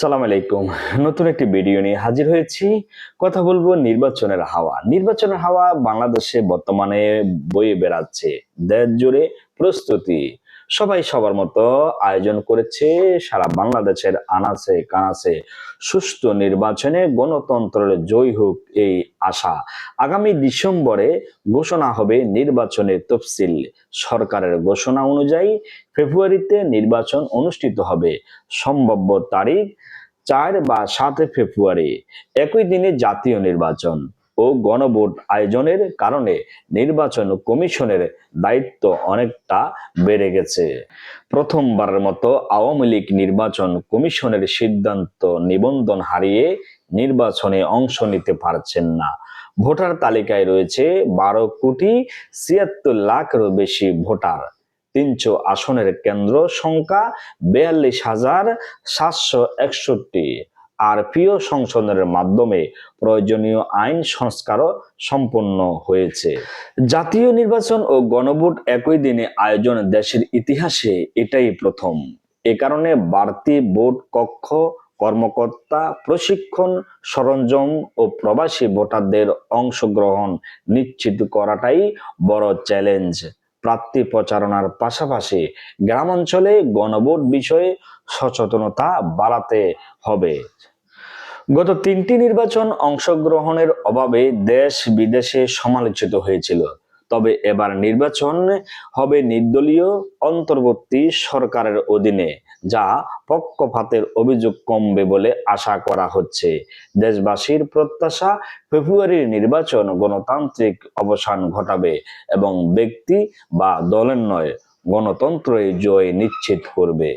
সালাম আলাইকুম। নতুন একটি ভিডিও নিয়ে হাজির হয়েছি। কথা বলব নির্বাচনের হাওয়া। নির্বাচনের হাওয়া বাংলাদেশে বর্তমানে বয়ে বেড়াচ্ছে। দেশ জুড়ে প্রস্তুতি। সবাই সবার মতো আয়োজন করেছে সারা বাংলাদেশের আনাচে কানাচে সুস্থ নির্বাচনে গণতন্ত্রের জয় হোক এই আশা। আগামী ডিসেম্বরে ঘোষণা হবে নির্বাচনের তফসিল। সরকারের ঘোষণা অনুযায়ী ফেব্রুয়ারিতে নির্বাচন অনুষ্ঠিত হবে। সম্ভাব্য তারিখ চার বা সাত ফেব্রুয়ারি। একই দিনে জাতীয় নির্বাচন। ও গণভোট আয়োজনের কারণে নির্বাচন কমিশনের দায়িত্ব অনেকটা বেড়ে গেছে। প্রথমবারের মতো আওয়ামী লীগ নির্বাচন কমিশনের সিদ্ধান্ত নিবন্ধন হারিয়ে নির্বাচনে অংশ নিতে পারছেন না। ভোটার তালিকায় রয়েছে বারো কোটি ছিয়াত্তর লাখেরও বেশি ভোটার। তিনশো আসনের কেন্দ্র সংখ্যা বিয়াল্লিশ হাজার সাতশো একষট্টি। আর সংশোধনের মাধ্যমে প্রয়োজনীয় আইন সংস্কারও সম্পন্ন হয়েছে। জাতীয় নির্বাচন ও গণভোট একই দিনে আয়োজন দেশের ইতিহাসে এটাই প্রথম। এ কারণে বাড়তি ভোট কক্ষ, কর্মকর্তা, প্রশিক্ষণ সরঞ্জাম ও প্রবাসী ভোটারদের অংশগ্রহণ নিশ্চিত করাটাই বড় চ্যালেঞ্জ। প্রার্থী প্রচারণার পাশাপাশি গ্রামাঞ্চলে গণভোট বিষয়ে সচেতনতা বাড়াতে হবে। গত তিনটি নির্বাচন অংশগ্রহণের অভাবে দেশ বিদেশে সমালোচিত হয়েছিল। তবে এবার নির্বাচন হবে নির্দলীয় অন্তর্বর্তী সরকারের অধীনে, যা পক্ষপাতের অভিযোগ কমবে বলে আশা করা হচ্ছে। দেশবাসীর প্রত্যাশা, ফেব্রুয়ারির নির্বাচন গণতান্ত্রিক অবসান ঘটাবে এবং ব্যক্তি বা দলের নয়, গণতন্ত্রই জয় নিশ্চিত করবে।